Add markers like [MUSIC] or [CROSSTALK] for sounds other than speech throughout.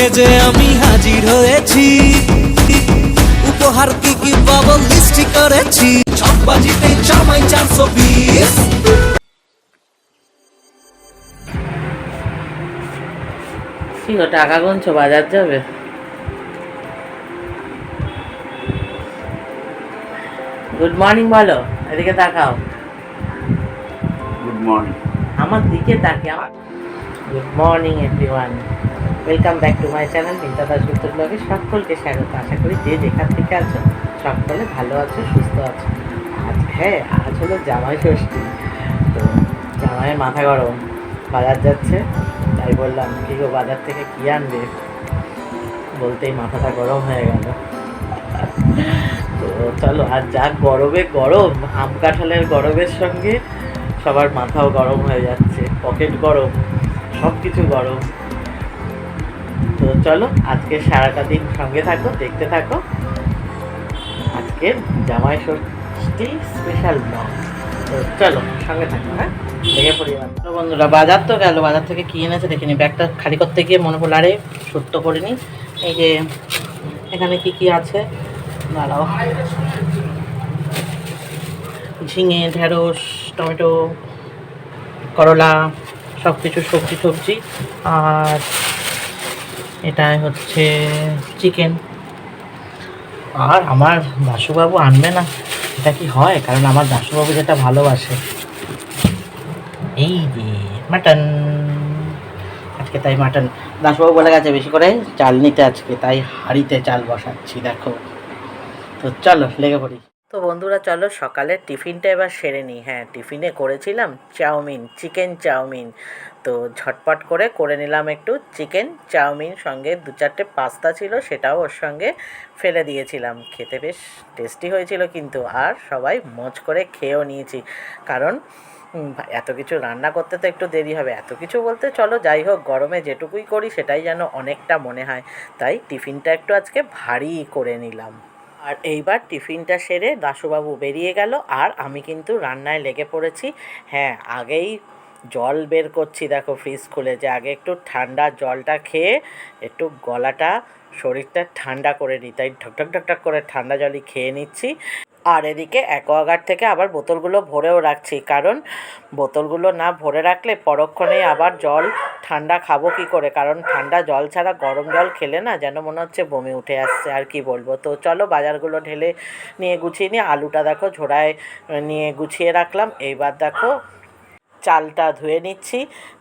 সেজে আমি হাজির হয়েছি। উপহার কি কি পাবো লিস্টি করেছি। ছকবাজিতে জামাই চারশো বিশ কি গো টাকা গুনছো? বাজার যাবে? গুড মর্নিং বলো এদিকে তাকাও। গুড মর্নিং আমার দিকে তাকে আমার good morning everyone welcome back to my channel Minta Das Gupta ব্লগে সকলকে স্বাগত। আশা করি যে যেখান থেকে আছো, সকলে ভালো আছো, সুস্থ আছো। আজ হ্যাঁ আজ হলো জামাই ষষ্ঠী। তো জামাইয়ের মাথা গরম, বাজার যাচ্ছে। তাই বললাম, কি গো, বাজার থেকে কী আনবে? বলতেই মাথাটা গরম হয়ে গেল। তো চলো, আর যা গরমে গরম, আম কাঁঠালের গরমের সঙ্গে সবার মাথাও গরম হয়ে যাচ্ছে। পকেট গরম সব কিছু গরম। তো চলো, আজকে সারাটা দিন সঙ্গে থাকো, দেখতে থাকো। আজকে জামাই ষষ্ঠী স্পেশাল ব্লগ তো চলো, সঙ্গে থাকো হ্যাঁ? পড়ি তো বন্ধুরা, বাজার তো গেল, বাজার থেকে কি এনেছে দেখিনি ব্যাগটা খালি করতে গিয়ে মনে পড়ল, আরে সত্য করিনি এই যে, এখানে কি কি আছে? দাঁড়াও। ঝিঙে, ঢেঁড়স, টমেটো, করলা সব কিছু সবজি সবজি। আর এটা হচ্ছে চিকেন আর আমার দাশুবাবু আনবে না, এটা কি হয়? কারণ আমার দাশুবাবু যেটা ভালোবাসে। এই যে মাটন আজকে তাই মাটন দাসবাবু বলে গেছে বেশি করে চাল নিতে আজকে, তাই হাঁড়িতে চাল বসাচ্ছি, দেখো। তো চলো, লেগে পড়ি। তো বন্ধুরা, চলো সকালের টিফিনটা এবার সেরে নিই। হ্যাঁ টিফিনে করেছিলাম চাউমিন, চিকেন চাউমিন। তো ঝটপট করে করে নিলাম একটু চিকেন চাউমিন সঙ্গে দু চারটে পাস্তা ছিল, সেটাও ওর সঙ্গে ফেলে দিয়েছিলাম। খেতে বেশ টেস্টি হয়েছিল কিন্তু, আর সবাই মজ করে খেয়েও নিয়েছি। কারণ এত কিছু রান্না করতে তো একটু দেরি হবে। এত কিছু বলতে চলো, যাই হোক, গরমে যেটুকুই করি সেটাই যেন অনেকটা মনে হয়। তাই টিফিনটা একটু আজকে ভারী করে নিলাম। আর এইবার টিফিনটা সেরে দাশুবাবু বেরিয়ে গেল। আর আমি কিন্তু রান্নায় লেগে পড়েছি। হ্যাঁ আগেই জল বের করছি দেখো ফ্রিজ খুলে যে আগে একটু ঠান্ডা জলটা খেয়ে একটু গলাটা শরীরটা ঠান্ডা করে নিই। তাই ঢকঢক ঢকঢক করে ঠান্ডা জলই খেয়ে নিচ্ছি। আর এদিকে অ্যাকোয়াগার্ড থেকে আবার বোতলগুলো ভরেও রাখছি, কারণ বোতলগুলো না ভরে রাখলে পরক্ষণেই আবার জল ঠান্ডা খাব কি করে? কারণ ঠান্ডা জল ছাড়া গরম জল খেলে না যেন মনে হচ্ছে বমি উঠে আসছে, আর কি বলব? তো চলো বাজারগুলো ঢেলে নিয়ে গুছিয়ে নিয়ে আলুটা দেখো ঝোড়ায় নিয়ে গুছিয়ে রাখলাম। এইবার দেখো চালটা ধুয়ে নিচ্ছি,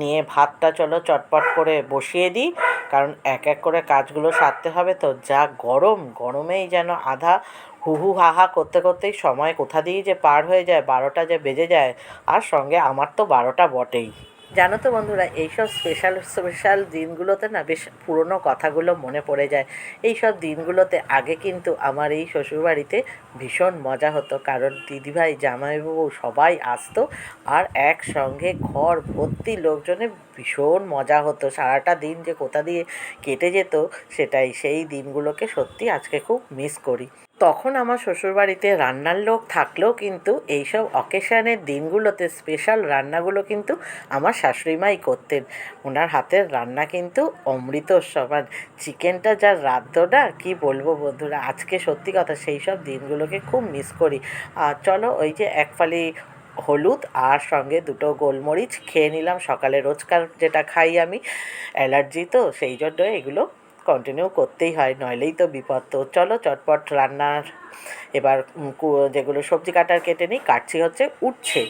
নিয়ে ভাতটা চলো চটপট করে বসিয়ে দিই। কারণ এক এক করে কাজগুলো সারতে হবে তো। যা গরম, গরমেই যেন আধা হু হু হা হা করতে করতেই সময় কোথা দিয়েই যে পার হয়ে যায়, বারোটা যে বেজে যায়, আর সঙ্গে আমার তো বারোটা বটেই। জানো তো বন্ধুরা, এইসব স্পেশাল স্পেশাল দিনগুলোতে না বেশ পুরনো কথাগুলো মনে পড়ে যায়। এই সব দিনগুলোতে আগে কিন্তু আমার এই শ্বশুরবাড়িতে ভীষণ মজা হতো, কারণ দিদিভাই, জামাইবাবু সবাই আসতো আর একসঙ্গে ঘর ভর্তি লোকজনে ভীষণ মজা হতো। সারাটা দিন যে কোথা দিয়ে কেটে যেত, সেটাই সেই দিনগুলোকে সত্যি আজকে খুব মিস করি। তখন আমার শ্বশুরবাড়িতে রান্নার লোক থাকলেও কিন্তু এইসব অকেশনের দিনগুলোতে স্পেশাল রান্নাগুলো কিন্তু আমার শাশুড়িমাই করতেন। ওনার হাতের রান্না কিন্তু অমৃত সমান চিকেনটা যা রাঁধতো কি বলব বন্ধুরা, আজকে সত্যি কথা সেই সব দিনগুলোকে খুব মিস করি। আর চলো ওই যে এক ফালি হলুদ আর সঙ্গে দুটো গোলমরিচ খেয়ে নিলাম সকালে। রোজকার যেটা খাই আমি, অ্যালার্জি তো, সেই জন্য এগুলো কন্টিনিউ করতেই হয়, নইলেই তো বিপদ। তো চলো চটপট রান্নার এবার যেগুলো সবজি কাটার কেটে নিই, কাটছি হচ্ছে উঠছে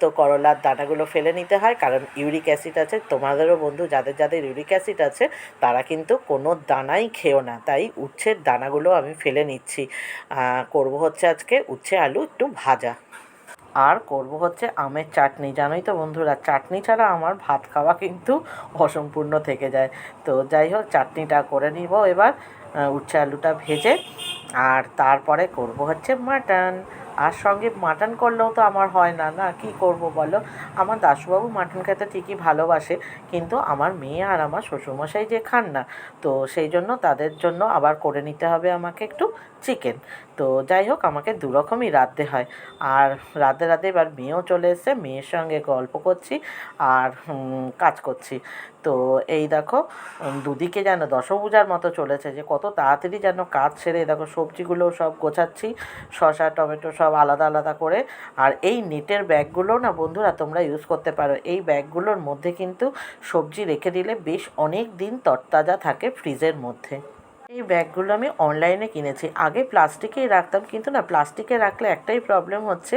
তো করলার দানাগুলো ফেলে নিতে হয়, কারণ ইউরিক অ্যাসিড আছে। তোমাদেরও বন্ধু, যাদের যাদের ইউরিক অ্যাসিড আছে, তারা কিন্তু কোনো দানাই খেও না। তাই উচ্ছের দানাগুলো আমি ফেলে নিচ্ছি। করব হচ্ছে আজকে উচ্ছে, আলু একটু ভাজা। আর করব হচ্ছে আমের চাটনি। জানোই তো বন্ধুরা, চাটনি ছাড়া আমার ভাত খাওয়া কিন্তু অসম্পূর্ণ থেকে যায়। তো যাই হোক, চাটনিটা করে নিব এবার উচ্ছে আলুটা ভেজে, আর তারপরে করব হচ্ছে মাটন। আর সঙ্গে মাটন করলেও তো আমার হয় না না? কি করব বলো? আমার দাশুবাবু মাটন খেতে ঠিকই ভালোবাসে, কিন্তু আমার মেয়ে আর আমার শ্বশুরমশাই যে খান না, তো সেই জন্য তাদের জন্য আবার করে নিতে হবে আমাকে একটু চিকেন তো যাই হোক, আমাকে দুরকমই রাঁধতে হয়। আর রাতে রাতে এবার মেয়েও চলে এসছে, মেয়ের সঙ্গে গল্প করছি আর কাজ করছি। তো এই দেখো দুদিকে যেন দশভূজার মতো চলেছে যে কত তাড়াতাড়ি যেন কাজ সেরে দেখো সবজিগুলো সব গোছাচ্ছি শশা টমেটো সব আলাদা আলাদা করে। আর এই নেটের ব্যাগগুলো না বন্ধুরা তোমরা ইউজ করতে পারো। এই ব্যাগগুলোর মধ্যে কিন্তু সবজি রেখে দিলে বেশ অনেক দিন তরতাজা থাকে ফ্রিজের মধ্যে। এই ব্যাগগুলো আমি অনলাইনে কিনেছি। আগে প্লাস্টিকেই রাখতাম, কিন্তু না, প্লাস্টিকে রাখলে একটাই প্রবলেম হচ্ছে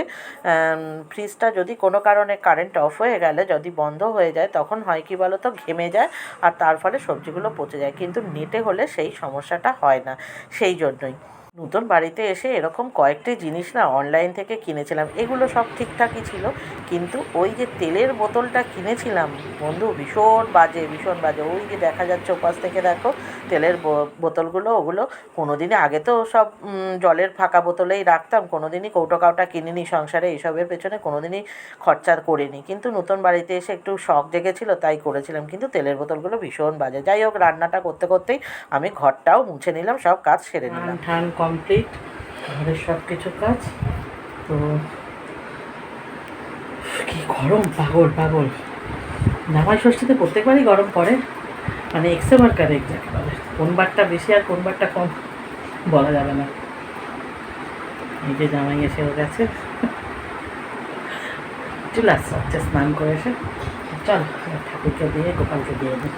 ফ্রিজটা যদি কোনো কারণে কারেন্ট অফ হয়ে গেলে, যদি বন্ধ হয়ে যায়, তখন হয় কি বলো তো ঘেমে যায় আর তার ফলে সবজিগুলো পচে যায়। কিন্তু নেটে হলে সেই সমস্যাটা হয় না। সেই জন্যই। নতুন বাড়িতে এসে এরকম কয়েকটি জিনিস না অনলাইন থেকে কিনেছিলাম। এগুলো সব ঠিকঠাকই ছিল, কিন্তু ওই যে তেলের বোতলটা কিনেছিলাম, বন্ধু, ভীষণ বাজে ভীষণ বাজে। ওই যে দেখা যাচ্ছে ওপাশ থেকে দেখো, তেলের বোতলগুলো, ওগুলো কোনোদিনই আগে তো সব জলের ফাঁকা বোতলেই রাখতাম কোনো দিনই কৌটো কাউটা কিনিনি সংসারে এইসবের পেছনে কোনো দিনই খরচা করিনি। কিন্তু নতুন বাড়িতে এসে একটু শখ জেগেছিল, তাই করেছিলাম। কিন্তু তেলের বোতলগুলো ভীষণ বাজে। যাই হোক, রান্নাটা করতে করতেই আমি ঘরটাও মুছে নিলাম, সব কাজ সেরে নিলাম। কমপ্লিট ঘরের সব কিছু কাজ, তো কি গরম, পাগল পাগল। জামাই ষষ্ঠীতে প্রত্যেকবারই গরম পড়ে মানে এক্সে মার্কার এক্সাক্ট বলে। কোন বারটা বেশি আর কোন বারটা কম, বলা যাবে না। এই যে জামাই এসেও গেছে। চলে আসছে স্নান করে এসে, চল, ঠাকুরকে দিয়ে, গোপালকে দিয়ে দিই।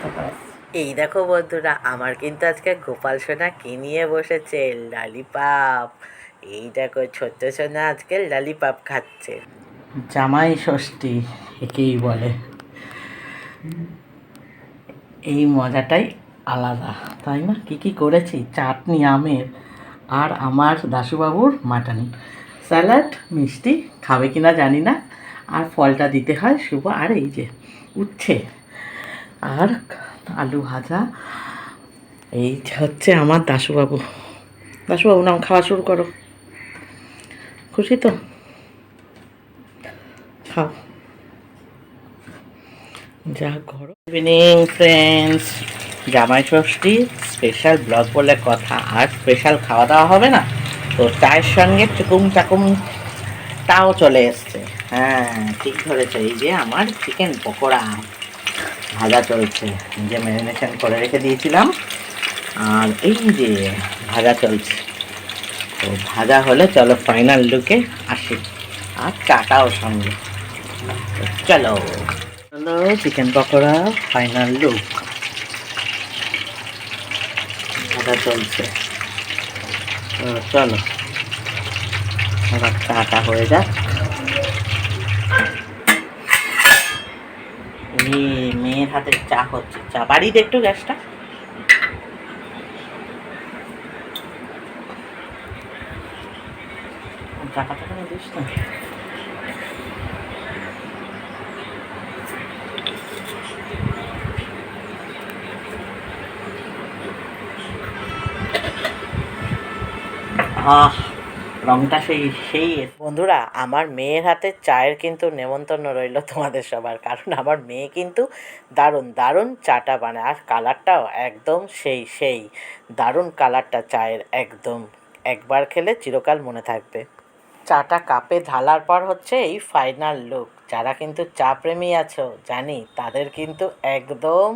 তারপর আসছি। এই দেখো বন্ধুরা, আমার কিন্তু আজকে গোপাল সোনা কি নিয়ে বসেছে? লালিপাপ। এই দেখো, ছোট্ট সোনা আজকে লালিপাপ খাচ্ছে। জামাই ষষ্ঠী, একেই বলে। এই মজাটাই আলাদা, তাই না? কী কী করেছি? চাটনি, আমের আর আমার দাশুবাবুর মাটন। স্যালাড, মিষ্টি, খাবে কি না জানি না। আর ফলটা দিতে হয় শুভ। আর এই যে, উচ্ছে। আর আলু ভাজা। এই হচ্ছে আমার দাশুবাবু। দাশুবাবু নাম খাওয়া শুরু করো। খুশি তো? খাও। যা ঘর ইভিনিং ফ্রেন্ডস জামাই ষষ্ঠী স্পেশাল ব্লগ বলে কথা। আর স্পেশাল খাওয়া দাওয়া হবে না? তো চায়ের সঙ্গে চুকুম চাকুম তাও চলে এসছে। হ্যাঁ ঠিক ধরেছে। এই যে আমার চিকেন পকোড়া। ভাজা চলছে যে ম্যারিনেশন করে রেখে দিয়েছিলাম। আর এই যে ভাজা চলছে, তো ভাজা হলে চলো ফাইনাল লুকে আসি। আর চাটাও সঙ্গে। চলো চলো চিকেন পকোড়া ফাইনাল লুক ভাজা চলছে। চলো, এবার চাটা হয়ে যাক। এই মেয়ের হাতে চা হচ্ছে। চা বাড়িতে একটু গ্যাসটা। চাটা টাকা দিস না। রংটা সেই সেই বন্ধুরা, আমার মেয়ের হাতে চায়ের কিন্তু নেমন্তন্ন রইল তোমাদের সবার, কারণ আমার মেয়ে কিন্তু দারুণ দারুণ চাটা বানায়, আর কালারটাও একদম সেই সেই। দারুণ কালারটা চায়ের, একদম। একবার খেলে চিরকাল মনে থাকবে। চাটা কাপে ঢালার পর হচ্ছে এই ফাইনাল লুক যারা কিন্তু চা প্রেমী আছো, জানি তাদের কিন্তু একদম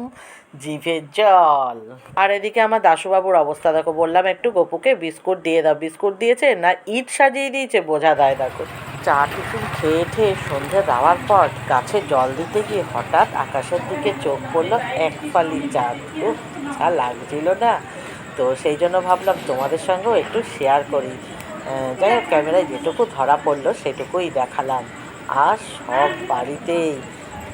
জিভে জল। আর এদিকে আমার দাশুবাবুর অবস্থা দেখো, বললাম একটু গপুকে বিস্কুট দিয়ে দাও। বিস্কুট দিয়েছে না, ইট সাজিয়ে দিয়েছে, বোঝা দেয় দেখো। চা টিফিন খেয়ে ঠেয়ে সন্ধে দেওয়ার পর গাছে জল দিতে গিয়ে হঠাৎ আকাশের দিকে চোখ পড়ল এক চাঁদ। উফ যা লাগছিল না। তো সেই জন্য ভাবলাম তোমাদের সঙ্গেও একটু শেয়ার করি। যাই হোক, ক্যামেরায় যেটুকু ধরা পড়ল, সেটুকুই দেখালাম। আর সব বাড়িতেই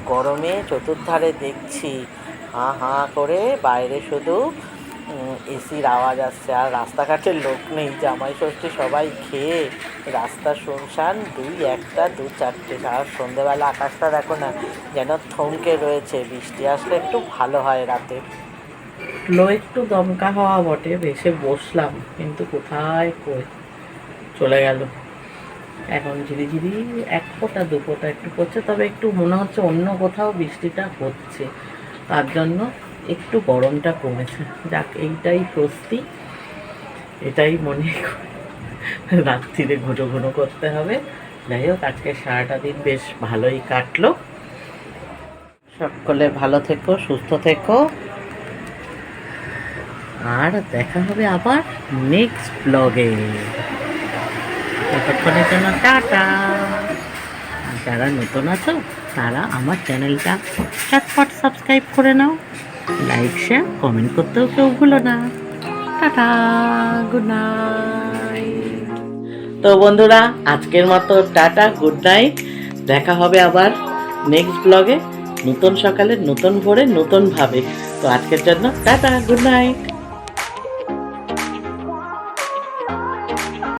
গরমে চতুর্ধারে দেখছি। হাঁ হাঁ করে বাইরে শুধু এসির আওয়াজ আসছে। আর রাস্তাঘাটে লোক নেই, জামাই ষষ্ঠী সবাই খেয়ে রাস্তা শুনশান দুই একটা, দু চারটে। আর সন্ধেবেলা আকাশটা দেখো না, যেন থমকে রয়েছে। বৃষ্টি আসলে একটু ভালো হয় রাতে। লো একটু দমকা হওয়া বটে, বেশে বসলাম। কিন্তু কোথায় কই? চলে গেল। এখন ঝিরিঝিরি এক ফোঁটা, দু ফোঁটা একটু পড়ছে, তবে একটু মনে হচ্ছে অন্য কোথাও বৃষ্টিটা হচ্ছে। তার জন্য একটু গরমটা কমেছে। যাক, এইটাই স্বস্তি এটাই মনে। [LAUGHS] রাত্রিরে ঘুটো ঘুটো করতে হবে। যাই হোক, আজকে সারাটা দিন বেশ ভালোই কাটলো। সকলে ভালো থেকো, সুস্থ থেকো। আর দেখা হবে আবার নেক্সট ব্লগে ততক্ষণের জন্য। টাটা। যারা নতুন আছো তারা আমার চ্যানেলটা চটপট সাবস্ক্রাইব করে নাও। লাইক শেয়ার কমেন্ট করতেও কেউ ভুলো না। Tata good night. তো বন্ধুরা আজকের মতো টাটা গুড নাইট। দেখা হবে আবার নেক্সট ব্লগে। নতুন সকালে নতুন ভোরে নতুন ভাবে। তো আজকের জন্য টাটা গুড নাইট।